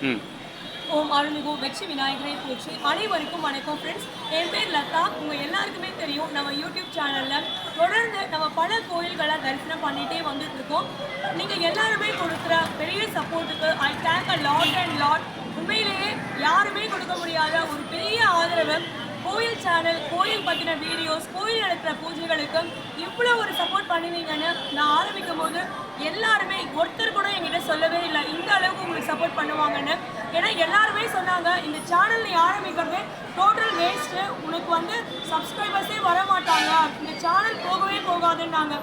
ஓம் அருள்மிகு வெற்றி விநாயகரை போற்றி அனைவருக்கும் வணக்கம் ஃப்ரெண்ட்ஸ் என் பேர் லதா. உங்கள் எல்லாருக்குமே தெரியும் நம்ம யூடியூப் சேனலில் தொடர்ந்து நம்ம பல கோயில்களை தரிசனம் பண்ணிகிட்டே வந்துட்டு இருக்கோம் நீங்கள் எல்லாருமே கொடுக்குற பெரிய சப்போர்ட்டுக்கு I thank a lot and lot உண்மையிலேயே யாருமே கொடுக்க முடியாத ஒரு பெரிய ஆதரவு. கோயில் சேனல் கோயில் பற்றின வீடியோஸ் கோயில் நடத்துகிற பூஜைகளுக்கு எவ்வளோ ஒரு சப்போர்ட் பண்ணுவீங்கன்னு நான் ஆரம்பிக்கும் போது எல்லாருமே ஒருத்தர் கூட என்கிட்ட சொல்லவே இல்லை. இந்த அளவுக்கு உங்களுக்கு சப்போர்ட் பண்ணுவாங்கன்னு. ஏன்னா எல்லாருமே சொன்னாங்க இந்த சேனல் நீ ஆரம்பிக்கிறதே டோட்டல் வேஸ்ட்டு உனக்கு வந்து சப்ஸ்கிரைபர்ஸே வர மாட்டாங்க இந்த சேனல் போகவே போகாதுன்னாங்க.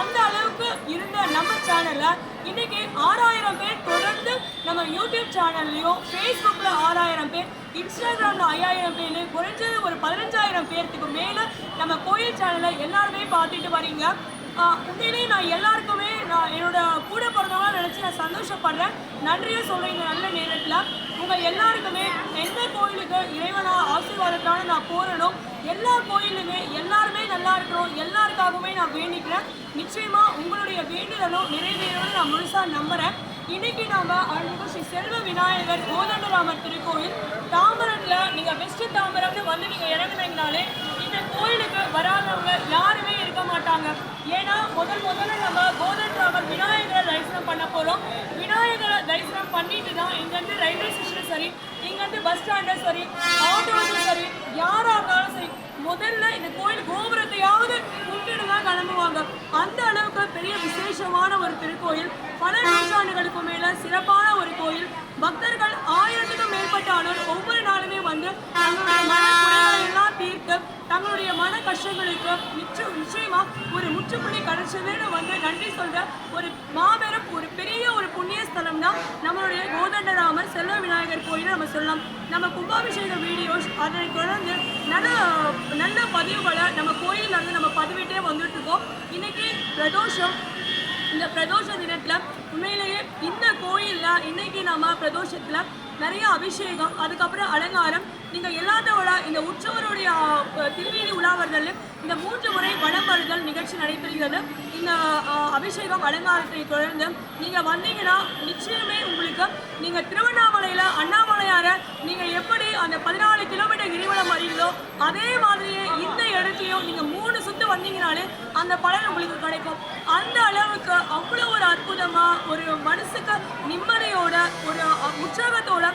அந்த அளவுக்கு இருந்த நம்ம சேனலில் இன்றைக்கி ஆறாயிரம் பேர் தொடர்ந்து நம்ம யூடியூப் சேனல்லையும் ஃபேஸ்புக்கில் ஆறாயிரம் பேர் இன்ஸ்டாகிராமில் ஐயாயிரம் பேர் குறைஞ்சது ஒரு ஆயிரம் பேர்த்துக்கு மேலே நம்ம கோயில் சேனலை எல்லாருமே பார்த்துட்டு வரீங்க. உண்மையிலேயே நான் எல்லாருக்குமே நான் என்னோட கூட பிறந்தவங்க நினச்சி நான் சந்தோஷப்படுறேன். நன்றியும் சொல்கிறேன் இந்த நல்ல நேரத்தில். உங்கள் எல்லாருக்குமே எந்த கோயிலுக்கு இறைவனா ஆசீர்வாதத்தான நான் போகிறனும் எல்லா கோயிலுமே எல்லாருமே நல்லா இருக்கணும் எல்லாருக்காகவுமே நான் வேண்டிக்கிறேன். நிச்சயமாக உங்களுடைய வேண்டுதலும் நிறைவேறும்னு நான் முழுசாக நம்புகிறேன் இன்னைக்கு நாம அருள்மிகு ஸ்ரீ செல்வ விநாயகர் கோதண்டராமர் திருக்கோயில் தாம்பரம்ல நீங்க வெஸ்ட் தாம்பரம்னு வந்து நீங்க இறங்குனீங்கனாலே இந்த கோயிலுக்கு வராதவங்க யாருமே இருக்க மாட்டாங்க. ஏன்னா முதல் முதல்ல நம்ம கோதண்டராமர் விநாயகரை தரிசனம் பண்ண போறோம். விநாயகரை தரிசனம் பண்ணிட்டு தான் இங்கேருந்து ரயில்வே ஸ்டேஷனும் சரி இங்கேருந்து பஸ் ஸ்டாண்டும் சரி ஆட்டோஸும் சரி யாராக இருந்தாலும் சரி முதல்ல இந்த கோயில் கோபுரத்தையாவது கும்பிட்டு தான் கிளம்புவாங்க. விசேஷமான ஒரு திருக்கோயில் பல நூற்றாண்டுகளுக்கு மேல சிறப்பான ஒரு கோயில். பக்தர்கள் ஆயிரத்துக்கும் மேற்பட்டாலும் ஒவ்வொரு நாளுமே வந்து தங்களுடைய மன எல்லாம் தீர்த்து தங்களுடைய மன கஷ்டங்களுக்கு நிச்சயம் நிச்சயமா ஒரு முற்றுப்புள்ளி கிடைச்சதுன்னு வந்து நன்றி சொல்ற ஒரு மாபெரும் ஒரு பெரிய ஒரு புண்ணிய ஸ்தலம் தான் நம்மளுடைய கோதண்டராமர் செல்வ விநாயகர் கோயில் நம்ம சொல்லலாம். நம்ம கும்பாபிஷேக வீடியோஸ் அதனை தொடர்ந்து நல்ல நல்ல பதிவுகளை நம்ம கோயில்ல வந்து நம்ம பதிவிட்டே வந்துட்டு இருக்கோம் இன்னைக்கு பிரதோஷம். இந்த பிரதோஷ தினத்தில் உண்மையிலேயே இந்த கோயிலில் இன்னைக்கு நம்ம பிரதோஷத்தில் நிறைய அபிஷேகம் அதுக்கப்புறம் அலங்காரம் நீங்கள் எல்லாத்தோட இந்த உற்சவருடைய திருவீதி உலாவர்கள் இந்த மூன்று முறை வடம் வருதல் நிகழ்ச்சி நடைபெறுகிறது. இந்த அபிஷேகம் அலங்காரத்தை தொடர்ந்து நீங்கள் வந்தீங்கன்னா நிச்சயமே இருக்கு. நீங்க திருவண்ணாமலையில அண்ணாமலையார நீங்க எப்படி அந்த பதினாலு கிலோமீட்டர் கிரிவலம் வரீங்களோ அதே மாதிரியே இந்த இடத்துலயும் நீங்க மூணு சுத்து வந்தீங்கனாலே அந்த பலன் உங்களுக்கு கிடைக்கும். அந்த அளவுக்கு அவ்வளோ ஒரு அற்புதமா ஒரு மனசுக்கு நிம்மதியோட ஒரு உற்சாகத்தோட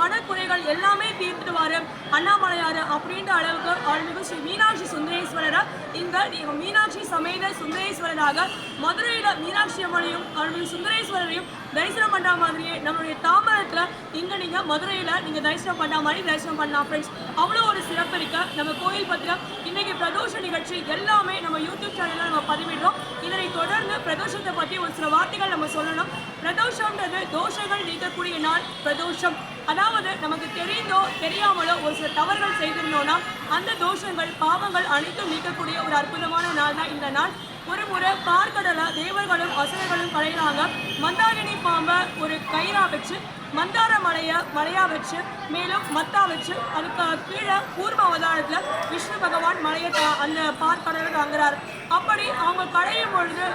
மனக்குறைகள் எல்லாமே தீர்த்துடுவார். அண்ணாமலையார் அப்படின்ற அளவுக்கு அருள்மிகு ஸ்ரீ மீனாட்சி சுந்தரேஸ்வரரை இந்த மீனாட்சி சமேத சுந்தரேஸ்வரராக மதுரையில் மீனாட்சி அம்மனையும் அருள்மிகு சுந்தரேஸ்வரரையும் தரிசனம் பண்ணுற மாதிரியே நம்மளுடைய தாமரத்தில் இங்கே நீங்கள் மதுரையில் நீங்கள் தரிசனம் பண்ணுற மாதிரி தரிசனம் பண்ணலாம் ஃப்ரெண்ட்ஸ் அவ்வளோ ஒரு சிறப்பு இருக்கு. நம்ம கோயில் பத்திர இன்னைக்கு பிரதோஷ நிகழ்ச்சி எல்லாமே நம்ம யூடியூப் சேனலில் நம்ம பதிவிடுறோம். இதனை தொடர்ந்து பிரதோஷத்தை பற்றி ஒரு சில வார்த்தைகள் நம்ம சொல்லணும். பிரதோஷம்ன்றது தோஷங்கள் நீக்கக்கூடிய நாள் பிரதோஷம். அதாவது நமக்கு தெரிந்தோ தெரியாமலோ ஒரு சில தவறுகள் செய்திருந்தோம்னா அந்த தோஷங்கள் பாவங்கள் அனைத்தும் நீக்கக்கூடிய ஒரு அற்புதமான நாள் தான் இந்த நாள். ஒரு முறை பார்க்கடலா தேவர்களும் அசுரர்களும் கலைகிறாங்க மந்தாரிணி பாம்பை ஒரு கயிறா வச்சு மந்தார மலைய மலையா வச்சு மேலும் மத்தா வச்சு அதுக்கு கீழே பூர்வ அவதாரத்தில் விஷ்ணு பகவான் மலையை அந்த பார்க்கடலை தாங்குறாரு அப்படி அவங்க கடையும் பொழுது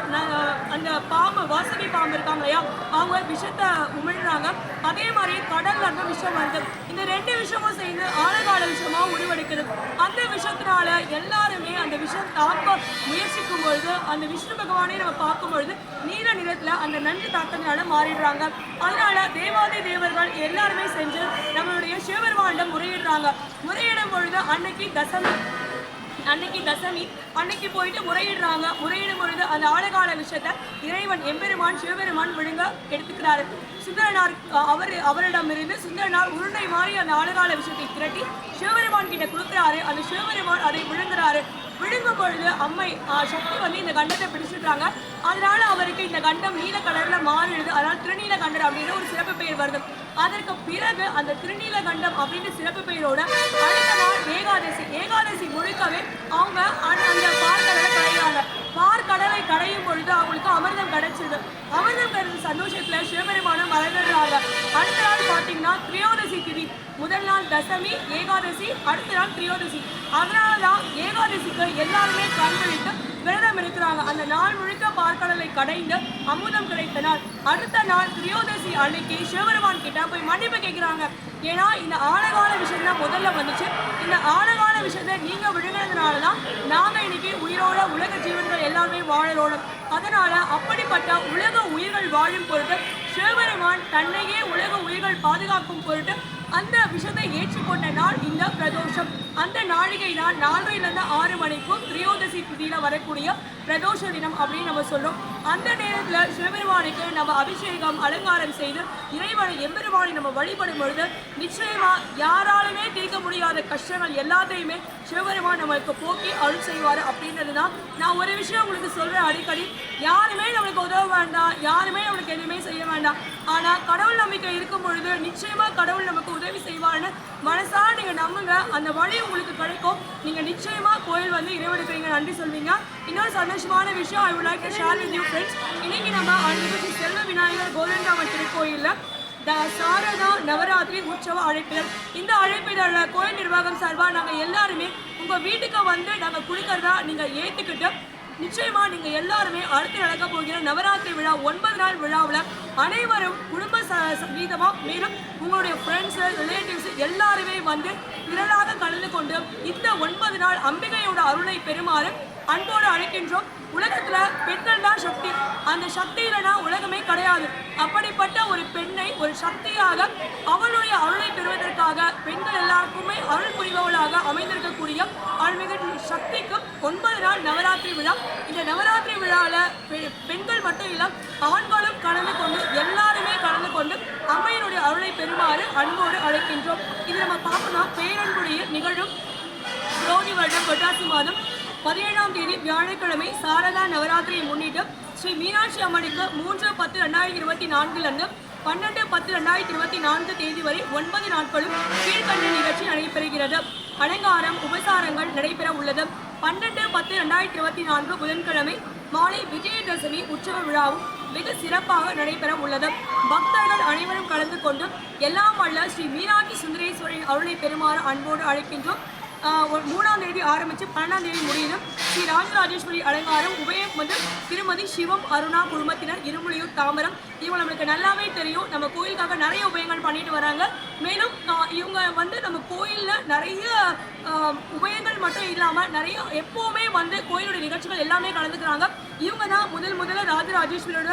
அந்த பாம்பு வாசவி பாம்பு இருக்காங்க இல்லையா அவங்க விஷத்தை உமிழ்றாங்க. அதே மாதிரி கடல்ல இருந்து விஷம் வருது. இந்த ரெண்டு விஷமும் சேர்ந்து ஆழகால விஷயமாக உருவெடுக்குது எல்லாருமே அந்த விஷம் தாக்க முயற்சிக்கும் பொழுது அந்த விஷ்ணு பகவானை நம்ம பார்க்கும் பொழுது நீல நிறத்துல அந்த நன்றி தாக்கத்தினால மாறிடுறாங்க. அதனால தேவாதி தேவர்கள் எல்லாருமே செஞ்சு நம்மளுடைய சிவபெருமானிடம் முறையிடுறாங்க. முறையிடும் பொழுது அன்னைக்கு தசமி. அன்னைக்கு தசமி அன்னைக்கு போயிட்டு முறையிடுறாங்க. முறையிடும் பொழுது அந்த ஆழகால விஷயத்தை இறைவன் எம்பெருமான் சிவபெருமான் விழுங்க எடுத்துக்கிறாரு. சுந்தரனார் அவர் அவரிடமிருந்து சுந்தரனார் உருண்டை மாறி அந்த ஆழகால விஷயத்தை திரட்டி சிவபெருமான் கிட்ட கொடுக்குறாரு. அந்த சிவபெருமான் அதை விழுங்குறாரு. விழுங்கும் பொழுது அம்மை சக்தி வந்து இந்த கண்டத்தை பிடிச்சிடுறாங்க அதனால அவருக்கு இந்த கண்டம் நீல கலர்ல மாறிடுது. அதனால திருநீல கண்டர் அப்படின்னு ஒரு சிறப்பு பெயர் வருது. அதற்கு பிறகு அந்த திருநீல கண்டம் அப்படின்னு சிறப்பு பெயரோட அடுத்த நாள் ஏகாதசி. ஏகாதசி முழுக்கவே அவங்க அந்த பார்க்கடலை கடையிறாங்க. பார்க்கடலை கடையும் பொழுது அவங்களுக்கு அமிர்தம் கிடைச்சிது. அமிர்தம் கிடைச்ச சந்தோஷத்துல சிவபெருமானம் வளர்ந்துடுறாங்க அடுத்த நாள் பார்த்தீங்கன்னா திரியோதசி திதி. முதல் நாள் தசமி ஏகாதசி அடுத்த நாள் திரியோதசி. அதனால தான் ஏகாதசிக்கு எல்லாருமே கண்களிட்டு விரதம் இருக்கிறாங்க. அந்த நாள் முழுக்க பார்க்கடலை கடைந்து அமுதம் கிடைத்த நாள் அடுத்த நாள் திரியோதசி அன்னைக்கு சிவபெருமான் கிட்ட போய் மன்னிப்பு கேட்குறாங்க. ஏன்னா இந்த ஆழகால விஷயம் தான் முதல்ல வந்துச்சு. இந்த ஆழகால விஷயத்தை நீங்க விழுங்கினதுனால தான் நாங்க இன்னைக்கு உயிரோட உலக ஜீவன்கள் எல்லாமே வாழறோம். அதனால அப்படிப்பட்ட உலக உயிர்கள் வாழும் பொருட்டு சிவபெருமான் தன்னையே உலக உயிர்கள் பாதுகாக்கும் பொருட்டு அந்த விஷத்தை ஏற்றுக்கொண்ட நாள் இந்த பிரதோஷம். அந்த நாழிகை தான் நாலரைலேருந்து ஆறு மணிக்கும் திரியோதசி திதியில் வரக்கூடிய பிரதோஷ தினம் அப்படின்னு நம்ம சொல்கிறோம் அந்த நேரத்தில் சிவபெருமானுக்கு நம்ம அபிஷேகம் அலங்காரம் செய்து இறைவனை எம்பெருமானை நம்ம வழிபடும் பொழுது நிச்சயமா யாராலுமே தீர்க்க முடியாத கஷ்டங்கள் எல்லாத்தையுமே சிவபெருமான் நம்மளுக்கு போக்கி அருள் செய்வார் அப்படின்றது தான் நான் ஒரு விஷயம் உங்களுக்கு சொல்கிறேன் அடிக்கடி. யாருமே நம்மளுக்கு உதவ வேண்டாம் யாருமே நம்மளுக்கு எதுவுமே செய்ய வேண்டாம். ஆனால் கடவுள் நம்பிக்கை இருக்கும் பொழுது நிச்சயமாக கடவுள் நமக்கு உதவி செய்வார்னு மனசாக நீங்கள் நம்புங்க. அந்த வழி உங்களுக்கு கிடைக்கும். நீங்கள் நிச்சயமாக கோயில் வந்து இறைவனுக்கு நன்றி சொல்வீங்க. இன்னொரு சந்தோஷமான விஷயம் I would like to share with you friends இன்னைக்கு நம்ம அன்றைக்கு செல்வ விநாயகர் கோவிந்தராமன் திருக்கோயிலில் த சாரதா நவராத்திரி உற்சவ அழைப்பிதழ். இந்த அழைப்பிதழ கோயில் நிர்வாகம் சார்பாக நாங்கள் எல்லாருமே உங்கள் வீட்டுக்கு வந்து நாங்கள் கொடுக்கறதா நீங்கள் ஏற்றுக்கிட்டு நிச்சயமா நீங்க எல்லாருமே அடுத்து நடக்க போகிற நவராத்திரி விழா ஒன்பது நாள் விழாவில் அனைவரும் குடும்ப ச சங்கீதமா மேலும் உங்களுடைய ஃப்ரெண்ட்ஸ் ரிலேட்டிவ்ஸ் எல்லாருமே வந்து திரளாக கலந்து கொண்டு இந்த ஒன்பது நாள் அம்பிகையோட அருளை பெறுமாறு அன்போடு அழைக்கின்றோம். உலகத்துல பெண்கள் தான் சக்தி. அந்த சக்தி இல்லைனா உலகமே கிடையாது. அப்படிப்பட்ட ஒரு பெண்ணை ஒரு சக்தியாக அவளுடைய அருளை பெறுவதற்காக பெண்கள் எல்லாருக்குமே அருள் புரிபவளாக அமைந்திருக்கக்கூடிய அருள்மிகு சக்திக்கு ஒன்பது நாள் நவராத்திரி விழா. இந்த நவராத்திரி விழாவில் பெண்கள் மட்டும் இல்லாம ஆண்களும் கலந்து கொண்டு எல்லாருமே கலந்து கொண்டு அம்மையினுடைய அருளை பெறுமாறு அன்போடு அழைக்கின்றோம். இது நம்ம பார்க்கணும் பேரன்புடைய நிகழும் குரோதி வருடம் புரட்டாசி மாதம் பதினேழாம் தேதி வியாழக்கிழமை சாரதா நவராத்திரியை முன்னிட்டு ஸ்ரீ மீனாட்சி அம்மனுக்கு மூன்று பத்து ரெண்டாயிரத்தி இருபத்தி நான்கிலிருந்து பன்னெண்டு பத்து ரெண்டாயிரத்தி இருபத்தி நான்கு தேதி வரை ஒன்பது நாட்களும் கீழ்கண்ட நிகழ்ச்சி நடைபெறுகிறது. அலங்காரம் உபசாரங்கள் நடைபெற உள்ளது. பன்னெண்டு பத்து ரெண்டாயிரத்தி இருபத்தி நான்கு புதன்கிழமை மாலை விஜயதசமி உற்சவ விழாவும் மிக சிறப்பாக நடைபெற உள்ளது. பக்தர்கள் அனைவரும் கலந்து கொண்டு எல்லாம் அல்ல ஸ்ரீ மீனாட்சி சுந்தரேஸ்வரின் அருளை பெறுமாறு அன்போடு அழைக்கின்றோம். மூணாம் தேதி ஆரம்பித்து பன்னெண்டாம் தேதி முடியணும் ஸ்ரீ ராஜராஜேஸ்வரி அலங்காரம் உபயம் வந்து திருமதி சிவம் அருணா குழுமத்தினர் இருமொழியூர் தாமரம் இவங்க நம்மளுக்கு நல்லாவே தெரியும். நம்ம கோயிலுக்காக நிறைய உபயங்கள் பண்ணிட்டு வராங்க. மேலும் இவங்க வந்து நம்ம கோயிலில் நிறைய உபயங்கள் மட்டும் இல்லாமல் நிறைய எப்போவுமே வந்து கோயிலுடைய நிகழ்ச்சிகள் எல்லாமே கலந்துக்கிறாங்க. இவங்க தான் முதல் முதல்ல ராஜராஜேஸ்வரியோட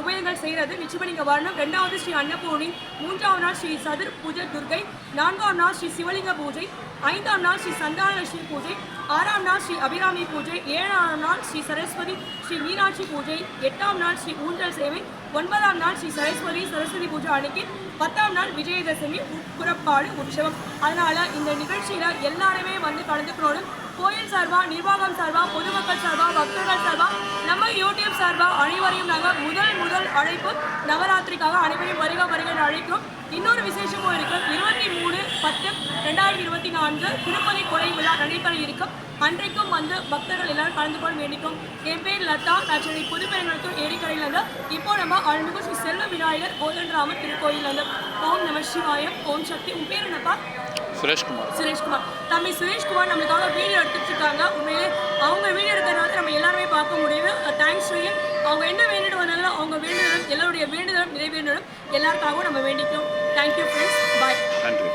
உபயங்கள் செய்கிறது நிச்சயமாக நீங்கள் வரணும். ரெண்டாவது ஸ்ரீ அன்னபூர்ணி மூன்றாவது நாள் ஸ்ரீ சதுர் பூஜை துர்கை நான்காம் நாள் ஸ்ரீ சிவலிங்க பூஜை ஐந்தாம் நாள் ஸ்ரீ சந்தான ஸ்ரீ பூஜை ஆறாம் நாள் ஸ்ரீ அபிராமி பூஜை ஏழாம் நாள் ஸ்ரீ சரஸ்வதி ஸ்ரீ மீனாட்சி பூஜை எட்டாம் நாள் ஸ்ரீ ஊஞ்சல் சேவை ஒன்பதாம் நாள் ஸ்ரீ சரஸ்வதி சரஸ்வதி பூஜை அன்னைக்கு பத்தாம் நாள் விஜயதசமி புறப்பாடு உற்சவம். அதனால் இந்த நிகழ்ச்சியில் எல்லாருமே வந்து கலந்துக்கணும் கோயில் சார்பா நிர்வாகம் சார்பா பொதுமக்கள் சார்பா பக்தர்கள் சார்பா நம்ம யூடியூப் சார்பா அனைவரையும் நாங்கள் முதல் முதல் அழைப்பு நவராத்திரிக்காக அனைவரையும் வருக வருகை அழைக்கிறோம். இன்னொரு விசேஷமும் இருக்கு. இருபத்தி மூணு பத்து ரெண்டாயிரத்தி இருபத்தி நான்கு திருப்பதி கொலை விழா நடைபெற இருக்கும். அன்றைக்கும் வந்து பக்தர்கள் எல்லாரும் கலந்து கொள்ள வேண்டிக்கும் என் பேர் லதா. நான் சென்னை புதுப்பெருங்குளத்தூர் ஏரிக்கரையில் இருந்து இப்போ நம்ம அருள்மிகு ஸ்ரீ செல்வ விநாயகர் கோதண்டராமர் திருக்கோயில் இருந்து ஓம் நம சிவாயம். ஓம் சக்தி. உன் பேர் என்னப்பா? சுரேஷ்குமார். சுரேஷ்குமார். தம்பி சுரேஷ்குமார் நம்மளுக்காக வீடியோ எடுத்துட்டு இருக்காங்க. உண்மையிலே அவங்க வீடியோ எடுக்கிறனால நம்ம எல்லாருமே பார்க்க முடியுது. தேங்க்ஸ் டு அவங்க என்ன வேண்டிட்டு வந்தாங்களோ அவங்க வேண்டுதலும் எல்லாருடைய வேண்டுதலும் நிறைவேறணும். எல்லாருக்காகவும் நம்ம வேண்டிக்கிறோம். தேங்க்யூ ஃப்ரெண்ட்ஸ் பாய் நன்றி